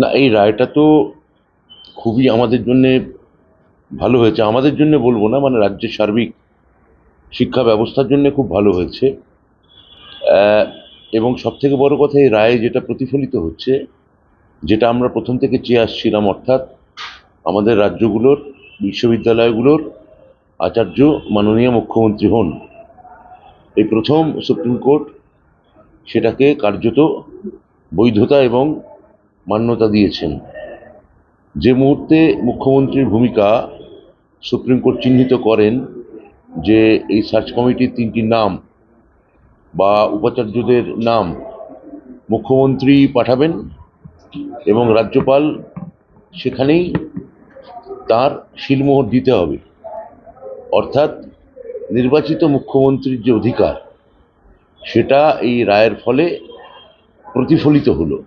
না, এই রায়টা তো খুবই আমাদের জন্যে ভালো হয়েছে। আমাদের জন্য বলব না মানে রাজ্যের সার্বিক শিক্ষা ব্যবস্থার জন্য খুব ভালো হয়েছে। এবং সব থেকে বড় কথা, এই রায়ে যেটা প্রতিফলিত হচ্ছে, যেটা আমরা প্রথম থেকে চেয়ে আসছিলাম, অর্থাৎ আমাদের রাজ্যগুলোর, বিশ্ববিদ্যালয়গুলোর আচার্য মাননীয় মুখ্যমন্ত্রী হন। এই প্রথম সুপ্রিম কোর্ট সেটাকে কার্যত বৈধতা এবং মান্যতা দিয়েছেন। যে মুহূর্তে মুখ্যমন্ত্রীর ভূমিকা সুপ্রিম কোর্ট চিহ্নিত করেন যে এই সার্চ কমিটির তিনটি নাম বা উপাচার্যদের নাম মুখ্যমন্ত্রী পাঠাবেন এবং রাজ্যপাল সেখানেই তার শিলমোহর দিতে হবে। অর্থাৎ নির্বাচিত মুখ্যমন্ত্রীর যে অধিকার, সেটা এই রায়ের ফলে প্রতিফলিত হলো।